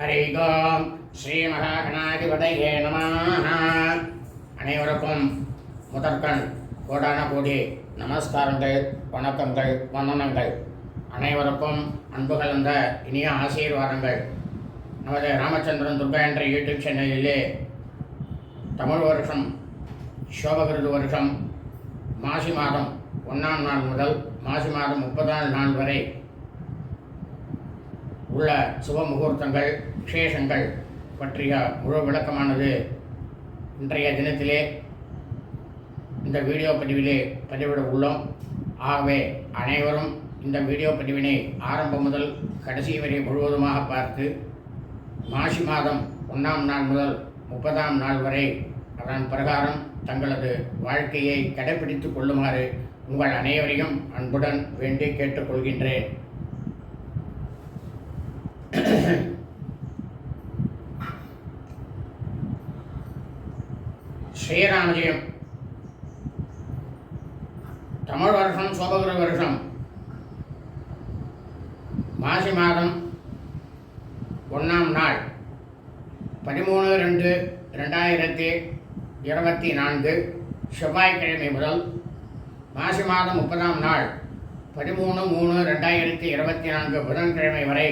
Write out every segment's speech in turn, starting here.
ஹரி ஓம் ஸ்ரீ மகாகணாதிபதையே நம அனைவருக்கும் முதற்கண் கோடான கோடி நமஸ்காரங்கள் வணக்கங்கள் வந்தனங்கள். அனைவருக்கும் அன்பு கலந்த இனிய ஆசீர்வாதங்கள். நமது ராமச்சந்திரன் துர்கா என்ற யூடியூப் சேனலிலே தமிழ் வருஷம் சோபகிருது வருஷம் மாசி மாதம் ஒன்றாம் நாள் முதல் மாசி மாதம் முப்பதாம் நாள் வரை உள்ள சுப முகூர்த்தங்கள் விசேஷங்கள் பற்றிய முழு விளக்கமானது இன்றைய தினத்திலே இந்த வீடியோ பதிவிலே பதிவிட உள்ளோம். ஆகவே அனைவரும் இந்த வீடியோ பதிவினை ஆரம்பம் முதல் கடைசி வரை முழுவதுமாக பார்த்து மாசி மாதம் ஒன்றாம் நாள் முதல் முப்பதாம் நாள் வரை அதன் பிரகாரம் தங்களது வாழ்க்கையை கடைபிடித்துக் கொள்ளுமாறு உங்கள் அனைவரையும் அன்புடன் வேண்டி கேட்டுக்கொள்கின்றேன். ஸ்ரீராமஜெயம் தமிழ் வருஷம் சோபகிர வருஷம். மாசி மாதம் ஒன்றாம் நாள் பதிமூணு ரெண்டு ரெண்டாயிரத்தி இருபத்தி நான்கு செவ்வாய்க்கிழமை முதல் மாசி மாதம் முப்பதாம் நாள் பதிமூணு மூணு ரெண்டாயிரத்தி இருபத்தி நான்கு புதன்கிழமை வரை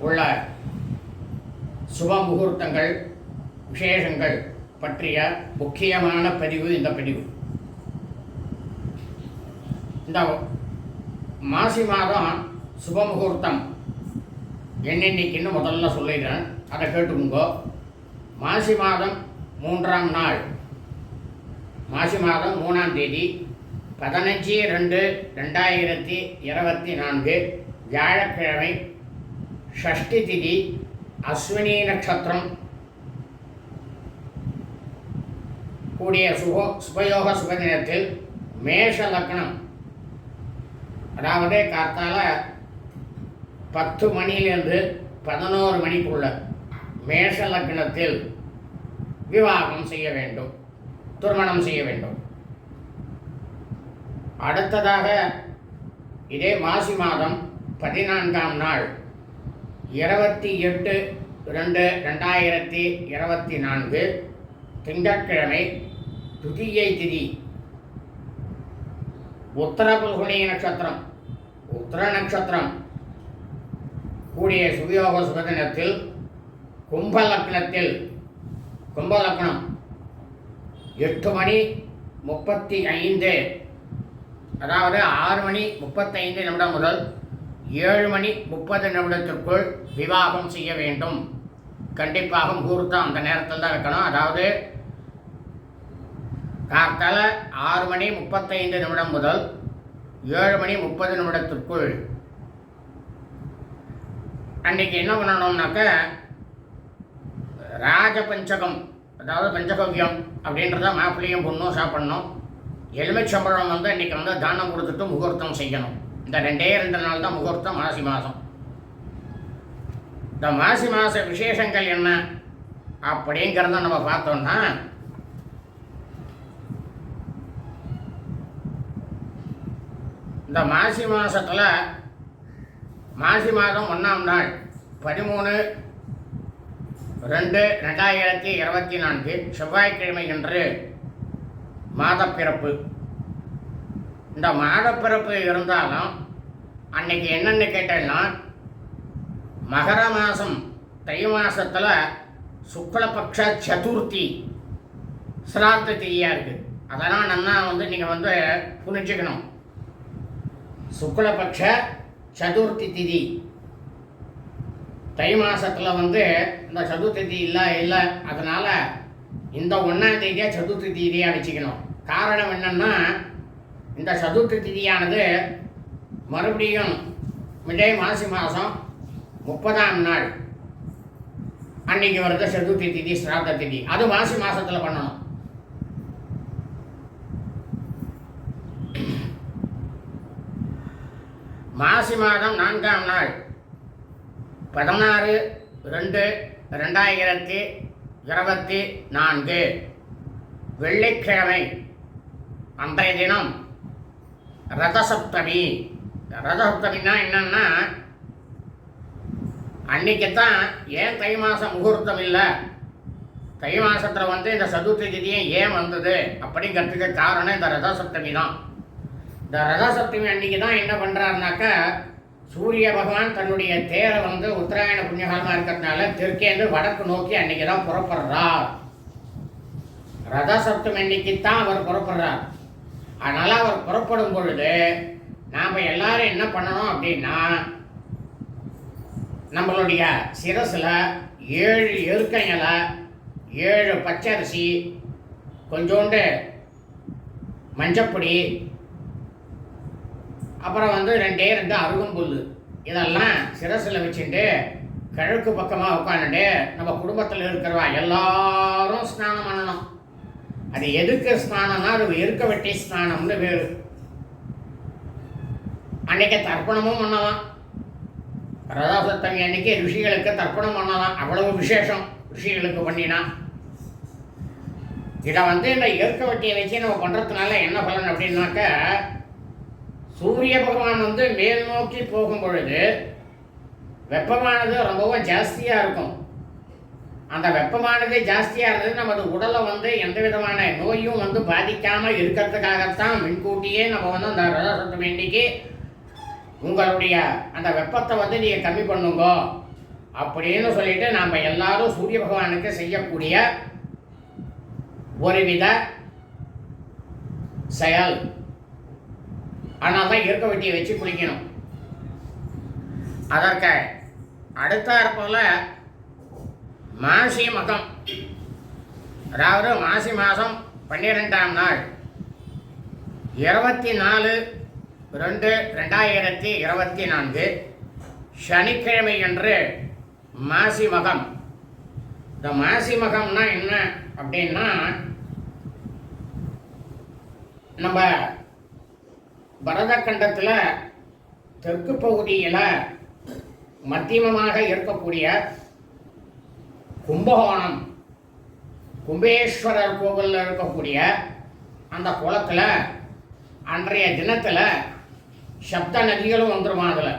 உள்ள சுப முகூர்த்தங்கள் விசேஷங்கள் பற்றிய முக்கியமான பதிவு இந்த பதிவு. இந்த மாசி மாதம் சுப முகூர்த்தம் என்னென்னைக்குன்னு முதல்ல சொல்லிடுறேன். அதை கேட்டுக்கோங்க. மாசி மாதம் மூன்றாம் நாள். மாசி மாதம் மூணாம் தேதி பதினஞ்சு ரெண்டு ரெண்டாயிரத்தி இருபத்தி நான்கு வியாழக்கிழமை ஷஷ்டி திதி அஸ்வினி நட்சத்திரம். கூடிய சுகோ சுபயோக சுபதினத்தில் மேஷ லக்னம். அதாவது காத்தால பத்து மணியிலிருந்து பதினோரு மணிக்குள்ள மேஷ லக்னத்தில் விவாகம் செய்ய வேண்டும் திருமணம் செய்ய வேண்டும். அடுத்ததாக இதே மாசி மாதம் பதினான்காம் நாள் இருபத்தி எட்டு ரெண்டு ரெண்டாயிரத்தி இருபத்தி நான்கு. திங்கட்கிழமை துதியை திதி. உத்தர புல்குணி நட்சத்திரம் உத்தர நட்சத்திரம். கூடிய சுவியோக சுபதினத்தில் கும்ப லக்னத்தில் கும்ப லக்னம். எட்டு மணி முப்பத்தி ஐந்து அதாவது ஆறு மணி முப்பத்தைந்து நிமிடம் முதல் ஏழு மணி முப்பது நிமிடத்திற்குள் விவாகம் செய்ய வேண்டும். கண்டிப்பாக முகூர்த்தம் அந்த நேரத்தில் தான் வைக்கணும் அதாவது காத்தால ஆறு மணி முப்பத்தைந்து நிமிடம் முதல் ஏழு மணி முப்பது நிமிடத்திற்குள். அன்னைக்கு என்ன பண்ணணும்னாக்க ராஜ பஞ்சகம் அதாவது பஞ்சகவ்யம் அப்படின்றத மாப்பிள்ளையும் பொண்ணும் சாப்பிடணும். எலுமிச்சம்பழம் வந்து அன்றைக்கி வந்து தானம் கொடுத்துட்டு முகூர்த்தம் செய்யணும். இந்த ரெண்டே ரெண்டு நாள் தான் முகூர்த்தம் மாசி மாதம் இந்த மாசி மாத விசேஷங்கள் என்ன அப்படிங்கிறத நம்ம பார்த்தோம்னா இந்த மாசி மாதத்தில் மாசி மாதம் ஒன்றாம் நாள் பதிமூணு ரெண்டு ரெண்டாயிரத்தி இருபத்தி நான்கு செவ்வாய்க்கிழமை என்று மாதப்பிறப்பு இந்த மாதப்பிறப்பு இருந்தாலும் அன்னைக்கு என்னென்னு கேட்டேன்னா மகர மாதம் தை மாதத்தில் சுக்லபக்ஷ சதுர்த்தி சிராத்த திதியாக இருக்குது அதெல்லாம் நல்லா வந்து நீங்கள் வந்து புரிஞ்சுக்கணும். சுக்லபக்ஷ சதுர்த்தி திதி. தை மாதத்தில் வந்து இந்த சதுர்த்தி திதி இல்லை இல்லை அதனால் இந்த ஒன்றாம் தேதியாக சதுர்த்தி திதியாக வச்சுக்கணும் காரணம் என்னென்னா இந்த சதுர்த்தி திதியானது மறுபடியும் மிடை மாசி மாதம் முப்பதாம் நாள். அன்னைக்கு வருது சதுர்த்தி திதி சிராத்த திதி. அது மாசி மாதத்தில் பண்ணணும். மாசி மாதம் நான்காம் நாள். பதினாறு ரெண்டு ரெண்டாயிரத்தி இருபத்தி நான்கு. வெள்ளிக்கிழமை அன்றைய தினம் ரதசப்தமி. ரதசப்தமின்னா என்னன்னா அன்னைக்கு தான் ஏன் தை மாதம் முகூர்த்தம் இல்லை? தை மாசத்துல வந்து இந்த சதுர்த்தி திதியும் ஏன் வந்தது? அப்படிங்கிறதுக்கு காரணம் இந்த ரதசப்தமி தான் இந்த ரதசப்தமி அன்னைக்கு தான் என்ன பண்ணுறாருனாக்கா சூரிய பகவான் தன்னுடைய தேரை வந்து உத்தராயண புண்ணியகாலமாக இருக்கிறதுனால தெற்கேந்து வடக்கு நோக்கி அன்னைக்கு தான் புறப்படுறார். ரதசப்தமி அன்னைக்கு தான் அவர் புறப்படுறார். அதனால் அவர் புறப்படும் பொழுது நாம் எல்லாரும் என்ன பண்ணணும் அப்படின்னா நம்மளுடைய சிரசில் ஏழு எருக்கைங்களை ஏழு பச்சரிசி கொஞ்சோண்டு மஞ்சப்பொடி அப்புறம் வந்து ரெண்டே ரெண்டு அருகம்புல் இதெல்லாம் சிரசில் வச்சுட்டு கிழக்கு பக்கமாக உட்காந்துட்டு நம்ம குடும்பத்தில் இருக்கிறவா எல்லாரும் ஸ்நானம் பண்ணணும். அது எதுக்கு ஸ்நானம்னா அது இருக்க வெட்டி ஸ்நானம்னு பேர் அன்னைக்கு தர்ப்பணமும் பண்ணலாம். ரதாசப்தமி அன்னைக்கு ரிஷிகளுக்கு தர்ப்பணம் பண்ணலாம். அவ்வளவு விசேஷம் ரிஷிகளுக்கு பண்ணினா. இதை வந்து இந்த இயற்கை வட்டியை வச்சு நம்ம பண்ணுறதுனால என்ன பலன் அப்படின்னாக்க சூரிய பகவான் வந்து மேல் நோக்கி போகும் பொழுது வெப்பமானது ரொம்பவும் ஜாஸ்தியாக இருக்கும். அந்த வெப்பமானது ஜாஸ்தியாக இருந்தது நமது உடலை வந்து எந்த விதமான நோயும் வந்து பாதிக்காமல் இருக்கிறதுக்காகத்தான் முன்கூட்டியே நம்ம வந்து அந்த ரதசப்தமி வேண்டிக்கு உங்களுடைய அந்த வெப்பத்தை வந்து நீங்கள் கம்மி பண்ணுங்க அப்படின்னு சொல்லிட்டு நாம் எல்லாரும் சூரிய பகவானுக்கு செய்யக்கூடிய ஒருவித செயல். ஆனால் தான் இருக்க வெட்டியை வச்சு குளிக்கணும். அதற்கு அடுத்தாற்போல மாசி மகம். அதாவது மாசி மாதம் பன்னிரெண்டாம் நாள். இருபத்தி நாலு ரெண்டு ரெண்டாயிரத்தி இருபத்தி நான்கு சனிக்கிழமை அன்று மாசி மகம். இந்த மாசி மகம்னா என்ன அப்படின்னா நம்ம பரதக்கண்டத்தில் தெற்கு பகுதியில் மத்தியமமாக இருக்கக்கூடிய கும்பகோணம் கும்பேஸ்வரர் கோவிலில் இருக்கக்கூடிய அந்த குளத்தில் அன்றைய தினத்தில் சப்த நதிகளும் வந்துருமா அதில்?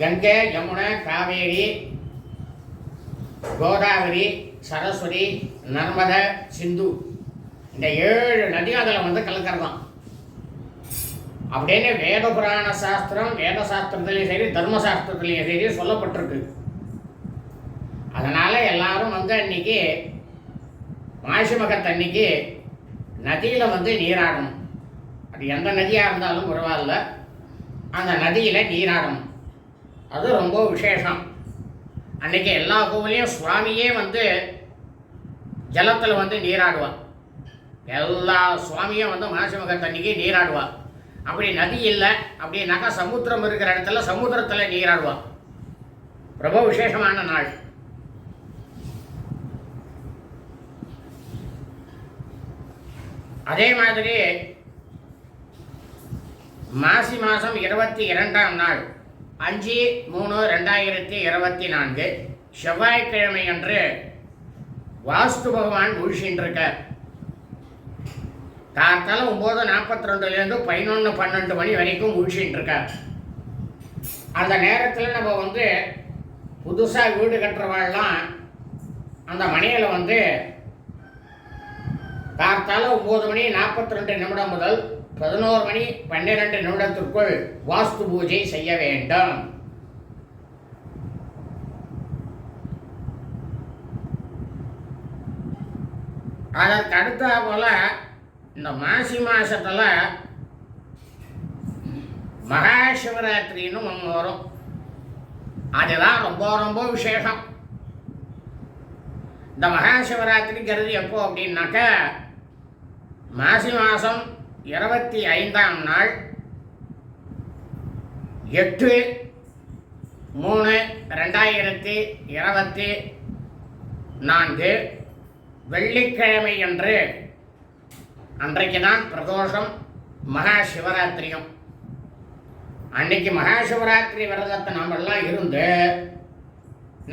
கங்கை யமுனை காவேரி கோதாவரி சரஸ்வதி நர்மதை சிந்து. இந்த ஏழு நதியும் அதில் வந்து கலக்கிறதான் அப்படின்னு வேத புராண சாஸ்திரம் வேத சாஸ்திரத்துலேயும் சரி தர்ம சாஸ்திரத்துலேயும் சரி சொல்லப்பட்டிருக்கு. அதனால் எல்லாரும் வந்து அன்னைக்கு மாசி மகத்தன்னைக்கு நதியில் வந்து நீராடணும். அது எந்த நதியாக இருந்தாலும் பரவாயில்ல. அந்த நதியில் நீராடணும். அது ரொம்ப விசேஷம். அன்னைக்கு எல்லா கோவிலையும் சுவாமியே வந்து ஜலத்தில் வந்து நீராடுவார். எல்லா சுவாமியும் வந்து மாசி மகத்தன்னைக்கு நீராடுவார். அப்படி நதி இல்லை அப்படின்னாக்கா சமுத்திரம் இருக்கிற இடத்துல சமுத்திரத்தில் நீராடுவான். ரொம்ப விசேஷமான நாள். அதே மாதிரி மாசி மாதம் இருபத்தி இரண்டாம் நாள் அஞ்சு மூணு ரெண்டாயிரத்தி இருபத்தி நான்கு செவ்வாய்க்கிழமை அன்று வாஸ்து பகவான் முழிச்சின்றிருக்கார் காத்தால ஒம்பது நாற்பத்தி ரெண்டுலேருந்து பதினொன்று பன்னெண்டு மணி வரைக்கும் முழிச்சின்னு இருக்கார். அந்த நேரத்தில் நம்ம வந்து புதுசாக வீடு கட்டுறவாள்லாம் அந்த மணியில் வந்து கார்த்தால ஒம்பது மணி நாற்பத்தி ரெண்டு நிமிடம் முதல் பதினோரு மணி பன்னிரெண்டு நிமிடத்திற்குள் வாஸ்து பூஜை செய்ய வேண்டும். அதற்கு அடுத்த போல இந்த மாசி மாசத்துல மகா சிவராத்திரின்னு ஒன்று வரும். அதுதான் ரொம்ப ரொம்ப விசேஷம். இந்த மகா சிவராத்திரிங்கிறது எப்போ அப்படின்னாக்க மாசி மாதம் இருபத்தி ஐந்தாம் நாள் எட்டு மூணு ரெண்டாயிரத்தி இருபத்தி நான்கு வெள்ளிக்கிழமை என்று அன்றைக்கு தான் பிரதோஷம் மகா சிவராத்திரியும் அன்னைக்கு மகா சிவராத்திரி விரதத்தை நாமெல்லாம் இருந்து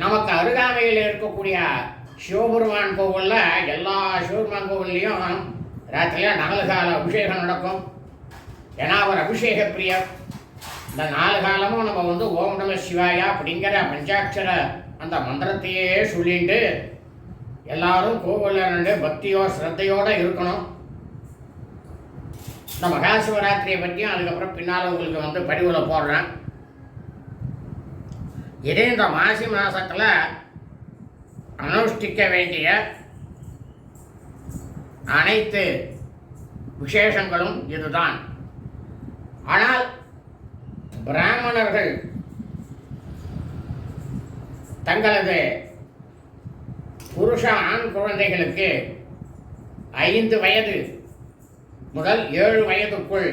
நமக்கு அருகாமையில் இருக்கக்கூடிய சிவபெருமான் கோவிலில் எல்லா சிவபெருமான் கோவில்லையும் ராத்திரியில் நாலு கால அபிஷேகம் நடக்கும். ஏன்னா அவர் அபிஷேக பிரியர் இந்த நாலு காலமும் நம்ம வந்து ஓம் நம சிவாயா அப்படிங்கிற பஞ்சாட்சர அந்த மந்திரத்தையே சொல்லிட்டு எல்லாரும் கோவிலில் நின்று பக்தியோ ஸ்ரத்தையோடு இருக்கணும். இந்த மகா சிவராத்திரியை பற்றியும் அதுக்கப்புறம் பின்னால் உங்களுக்கு வந்து படிவில் போடுறேன். இதே இந்த மாசி மாதத்தில் அனுஷ்டிக்க வேண்டிய அனைத்து விசேஷங்களும் இதுதான். ஆனால் பிராமணர்கள் தங்களது புருஷ ஆண் குழந்தைகளுக்கு ஐந்து வயது முதல் ஏழு வயதுக்குள்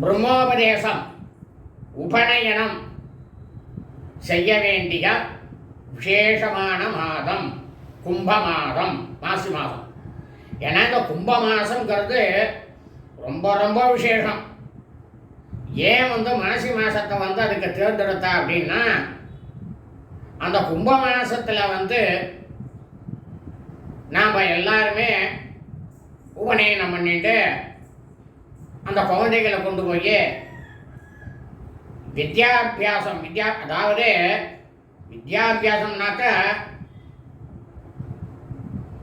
பிரம்மோபதேசம் உபநயனம் செய்ய வேண்டிய விசேஷமான மாதம் கும்ப மாதம் மாசி மாதம். ஏன்னா இந்த கும்ப மாதங்கிறது ரொம்ப ரொம்ப விசேஷம். ஏன் வந்து மாசி மாதத்தை வந்து அதுக்கு தேர்ந்தெடுத்தா அப்படின்னா அந்த கும்ப மாதத்தில் வந்து நாம் எல்லாருமே உபநயனம் பண்ணிட்டு அந்த குழந்தைகளை கொண்டு போய் வித்யாபியாசம் வித்யா அதாவது வித்யாபியாசம்னாக்க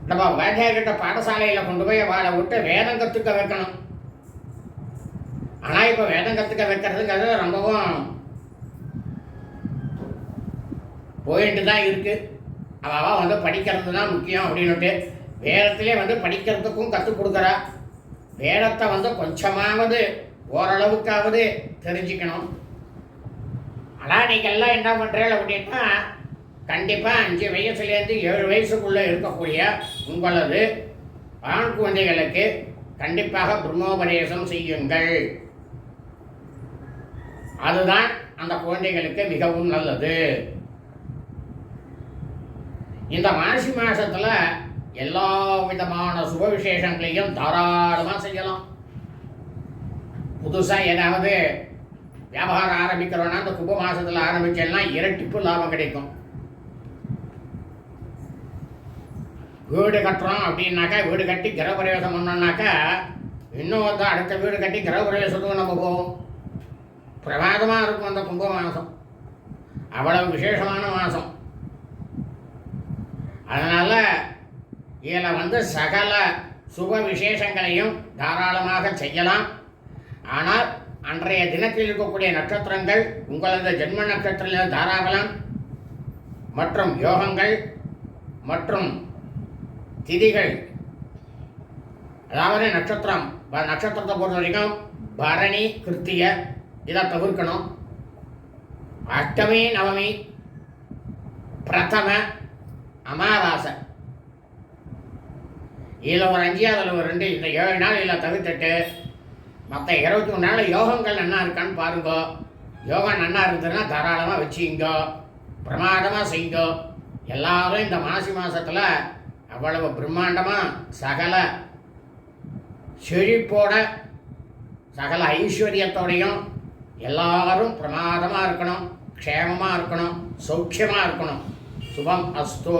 நம்ம வாத்தியார்கிட்ட பாடசாலையில் கொண்டு போய் வாழை விட்டு வேதம் கற்றுக்க வைக்கணும். ஆனால் இப்போ வேதம் கற்றுக்க வைக்கிறதுங்கிறது ரொம்பவும் போயிட்டு தான் இருக்குது அவள் வந்து படிக்கிறது தான் முக்கியம் அப்படின்னுட்டு வேதத்திலே வந்து படிக்கிறதுக்கும் கற்றுக் கொடுக்குறா. வேதத்தை வந்து கொஞ்சமாவது ஓரளவுக்காவது தெரிஞ்சுக்கணும். ஆனால் நீங்கள்லாம் என்ன பண்ணுறீங்க அப்படின்னா கண்டிப்பாக அஞ்சு வயசுலேருந்து ஏழு வயசுக்குள்ளே இருக்கக்கூடிய உங்களது ஆண் குழந்தைகளுக்கு கண்டிப்பாக பிரம்மோபதேசம் செய்யுங்கள். அதுதான் அந்த குழந்தைகளுக்கு மிகவும் நல்லது. இந்த மாசி மாதத்தில் எல்லா விதமான சுப விசேஷங்களையும் தாராளமாக செய்யலாம். புதுசாக ஏதாவது வியாபாரம் ஆரம்பிக்கிறோன்னா அந்த கும்ப மாதத்தில் ஆரம்பிச்சேன்னா இரட்டிப்பு லாபம் கிடைக்கும். வீடு கட்டுறோம் அப்படின்னாக்கா வீடு கட்டி கிரகப்பிரவேசம் பண்ணோம்னாக்கா இன்னும் வந்து அடுத்த வீடு கட்டி கிரகப்பிரவேசத்துக்கு நம்ம போவோம். பிரமாதமாக இருக்கும் அந்த கும்ப மாதம் அவ்வளவு விசேஷமான மாதம் அதனால் இதில் வந்து சகல சுப விசேஷங்களையும் தாராளமாக செய்யலாம். ஆனால் அன்றைய தினத்தில் இருக்கக்கூடிய நட்சத்திரங்கள் உங்களது ஜென்ம நட்சத்திரத்தில் தாராகலாம் மற்றும் யோகங்கள் மற்றும் திதிகள். அதாவது நட்சத்திரம் ப- நட்சத்திரத்தை பொறுத்த வரைக்கும் பரணி கிருத்திய இதை தவிர்க்கணும். அஷ்டமி நவமி பிரதம அமாவாசை. இதில் ஒரு அஞ்சு அதில் ஒரு ரெண்டு இந்த ஏழு நாள் இதில் தவிர்த்துட்டு மற்ற இருபத்தி மூணு நாள் யோகங்கள் நல்லா இருக்கான்னு பாருங்கோ. யோகா நல்லா இருந்ததுன்னா தாராளமாக வச்சுங்கோ பிரமாதமாக செய்யுங்கோ. எல்லாரும் இந்த மாசி மாதத்தில் அவ்வளவு பிரம்மாண்டமாக சகல செழிப்போட சகல ஐஸ்வர்யத்தோடையும் எல்லாரும் பிரமாதமாக இருக்கணும் க்ஷேமமாக இருக்கணும் சௌக்கியமாக இருக்கணும். சுபம் அஸ்தோ.